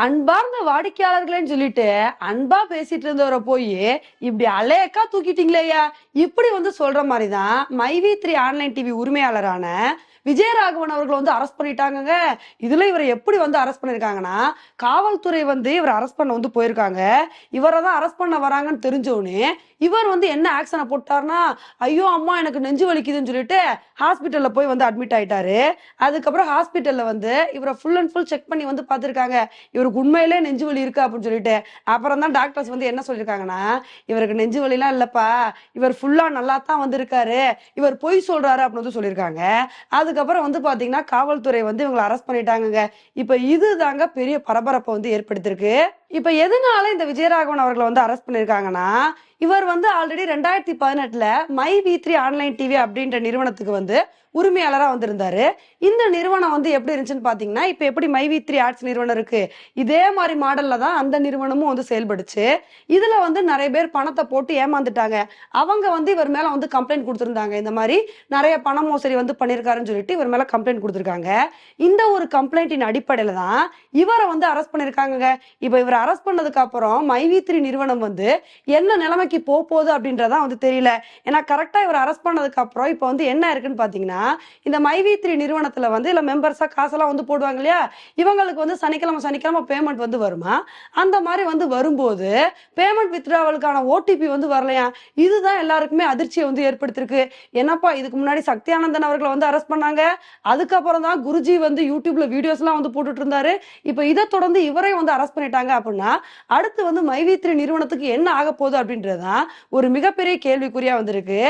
அன்பார்ந்த வாடிக்கையாளர்களேன்னு சொல்லிட்டு அன்பா பேசிட்டு இருந்தவரை போய் இப்படி அலேக்கா தூக்கிட்டீங்களேயா? இப்படி வந்து சொல்ற மாதிரி தான் மைவி த்ரீ ஆன்லைன் டிவி உரிமையாளரான விஜயராகவன் அவர்கள் வந்து அரெஸ்ட் பண்ணிட்டாங்க இதுல இவரை எப்படி வந்து அரெஸ்ட் பண்ணிருக்காங்கன்னா காவல்துறை வந்து இவரை அரெஸ்ட் பண்ண வந்து போயிருக்காங்க. இவரை தான் அரெஸ்ட் பண்ண வராங்கன்னு தெரிஞ்சோடனே இவர் வந்து என்ன ஆக்ஷனை போட்டார்னா ஐயோ அம்மா எனக்கு நெஞ்சு வலிக்குதுன்னு சொல்லிட்டு ஹாஸ்பிட்டல்ல போய் வந்து அட்மிட் ஆயிட்டாரு. அதுக்கப்புறம் ஹாஸ்பிட்டல்ல வந்து இவரை ஃபுல் அண்ட் ஃபுல் செக் பண்ணி வந்து பார்த்துருக்காங்க. இவருக்கு உண்மையிலே நெஞ்சு வலி இருக்கு அப்படின்னு சொல்லிட்டு. அப்புறம் தான் டாக்டர்ஸ் வந்து என்ன சொல்லியிருக்காங்கன்னா இவருக்கு நெஞ்சு வலிலாம் இல்லப்பா. இவர் ஃபுல்லா நல்லா தான் வந்திருக்காரு. இவர் பொய் சொல்றாரு அப்படின்னு வந்து சொல்லியிருக்காங்க அது அதுக்கப்புறம் வந்து பாத்தீங்கன்னா காவல்துறை வந்து இவங்களை அரெஸ்ட் இப்போ இப்ப இதுதாங்க பெரிய பரபரப்பை வந்து ஏற்படுத்தியிருக்கு. இப்ப எதனால இந்த விஜயராகவன் அவர்களை வந்து அரெஸ்ட் பண்ணிருக்காங்கன்னா இவர் வந்து ஆல்ரெடி ரெண்டாயிரத்தி பதினெட்டுல my V three online TV அப்படின்ற நிறுவனத்துக்கு வந்து உரிமையாளராக வந்திருந்தாரு. இந்த நிறுவனம் வந்து எப்படி இருந்துச்சுன்னு பாத்தீங்கன்னா இப்ப எப்படி மை வி த்ரீ ஆர்ட்ஸ் நிறுவனம் இருக்கு இதே மாதிரி மாடல்ல தான் அந்த நிறுவனமும் வந்து செயல்படுச்சு. இதுல வந்து நிறைய பேர் பணத்தை போட்டு ஏமாந்துட்டாங்க. அவங்க வந்து இவர் மேல வந்து கம்ப்ளைண்ட் கொடுத்துருந்தாங்க. இந்த மாதிரி நிறைய பண மோசடி வந்து பண்ணியிருக்காருன்னு சொல்லிட்டு இவர் மேல கம்ப்ளைண்ட் கொடுத்துருக்காங்க. இந்த ஒரு கம்ப்ளைண்டின் அடிப்படையில தான் இவரை வந்து அரெஸ்ட் பண்ணிருக்காங்க இப்ப இவர் அரெஸ்ட் பண்ணதுக்கு அப்புறம் மைவி த்ரீ நிறுவனம் வந்து என்ன நிலைமைக்கு போக போகுது அப்படின்றதான் வந்து தெரியல. ஏன்னா கரெக்டாக இவர் அரெஸ்ட் பண்ணதுக்கு அப்புறம் இப்போ வந்து என்ன இருக்குன்னு பார்த்தீங்கன்னா இந்த மைவி த்ரீ வந்து இல்லை மெம்பர்ஸாக காசெல்லாம் வந்து போடுவாங்க இல்லையா? இவங்களுக்கு வந்து சனிக்கிழமை சனிக்கிழமை பேமெண்ட் வந்து வருமா? அந்த மாதிரி வந்து வரும்போது பேமெண்ட் வித்ட்ராவலுக்கான ஓடிபி வந்து வரலையா? இதுதான் எல்லாருக்குமே அதிர்ச்சியை வந்து ஏற்படுத்திருக்கு என்னப்பா இதுக்கு முன்னாடி சக்தியானந்தன் அவர்களை வந்து அரெஸ்ட் பண்ணாங்க. அதுக்கப்புறம் தான் குருஜி வந்து யூடியூப்ல வீடியோஸ்லாம் வந்து போட்டுட்டு இருந்தாரு. இப்போ இதை தொடர்ந்து இவரே வந்து அரெஸ்ட் பண்ணிட்டாங்க அப்படின்னா அடுத்து வந்து மைவித்ரி நிறுவனத்துக்கு என்ன ஆக போகுது அப்படின்றதுதான் ஒரு மிகப்பெரிய கேள்விக்குறியா வந்திருக்கு.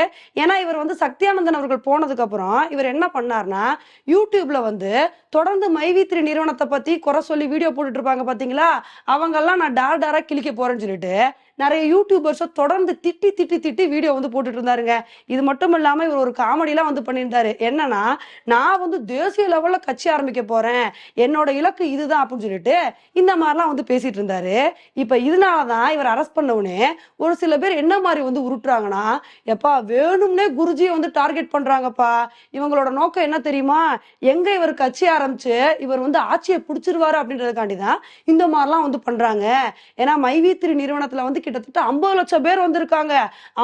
ஏன்னா இவர் வந்து சக்தியானந்தன் அவர்கள் போனதுக்கு அப்புறம் இவர் என்ன பண்ணார்னா யூடியூப்ல வந்து தொடர்ந்து மைவித்ரி நிறுவனத்தை பத்தி குறை சொல்லி வீடியோ போட்டுட்டு இருப்பாங்க பாத்தீங்களா? அவங்கெல்லாம் நான் டார் டாரா கிழிக்க போறேன்னு சொல்லிட்டு நிறைய யூடியூபர்ஸை தொடர்ந்து திட்டி திட்டி திட்டி வீடியோ வந்து போட்டுட்டு இருந்தாருங்க. இது மட்டும் இல்லாமல் இவர் ஒரு காமெடிலாம் வந்து பண்ணியிருந்தாரு. என்னன்னா நான் வந்து தேசிய லெவலில் கட்சி ஆரம்பிக்க போறேன். என்னோட இலக்கு இதுதான் அப்படின்னு சொல்லிட்டு இந்த மாதிரிலாம் வந்து பேசிட்டு இருந்தாரு. இப்போ இதனால தான் இவர் அரெஸ்ட் பண்ணவுடனே ஒரு சில பேர் என்ன மாதிரி வந்து உருட்டுறாங்கன்னா எப்பா வேணும்னே குருஜியை வந்து டார்கெட் பண்றாங்கப்பா. இவங்களோட நோக்கம் என்ன தெரியுமா? எங்க இவர் கட்சி ஆரம்பிச்சு இவர் வந்து ஆட்சியை பிடிச்சிருவாரு அப்படின்றதுக்காண்டி தான் இந்த மாதிரிலாம் வந்து பண்றாங்க. ஏன்னா மைவித்திரி நிறுவனத்துல வந்து கிட்டத்தட்ட ஐம்பது லட்சம் பேர் வந்திருக்காங்க.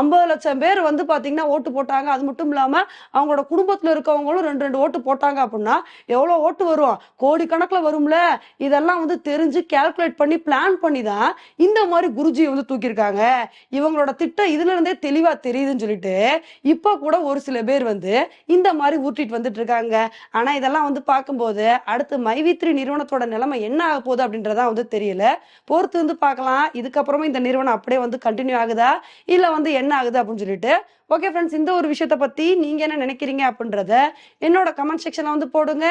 ஐம்பது லட்சம் பேர் வந்து பாத்தீங்கன்னா ஓட்டு போட்டாங்க. அது மட்டும் இல்லாம அவங்களோட குடும்பத்துல இருக்கவங்களும் ரெண்டு ரெண்டு ஓட்டு போட்டாங்க அப்படின்னா எவ்வளவு ஓட்டு வரும்? கோடிக்கணக்குல வரும்ல. இதெல்லாம் வந்து தெரிஞ்சு கால்குலேட் பண்ணி பிளான் பண்ணி தான் இந்த மாதிரி குருஜியை வந்து தூக்கியிருக்காங்க. இவங்களோட திட்டம் இதுல இருந்தே தெளிவா தெரியுதுன்னு சொல்லிட்டு இப்போ கூட ஒரு சில பேர் வந்து இந்த மாதிரி ஊட்டிட்டு வந்துட்டு இருக்காங்க. ஆனா இதெல்லாம் வந்து பார்க்கும்போது அடுத்து மைவித்ரி நிறுவனத்தோட நிலைமை என்ன ஆக போகுது அப்படின்றதா வந்து தெரியல. பொறுத்து வந்து பார்க்கலாம். இதுக்கப்புறமா இந்த நிறுவனம் அப்படியே வந்து கண்டினியூ ஆகுதா? இல்ல வந்து என்ன ஆகுது அப்படின்னு சொல்லிட்டு ஓகே ஃப்ரெண்ட்ஸ் இந்த ஒரு விஷயத்த பத்தி நீங்க என்ன நினைக்கிறீங்க அப்படின்றத என்னோட கமெண்ட் செக்ஷன்ல வந்து போடுங்க.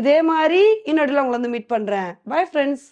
இதே மாதிரி இன்னொடியில் உங்களை வந்து மீட் பண்றேன். Bye friends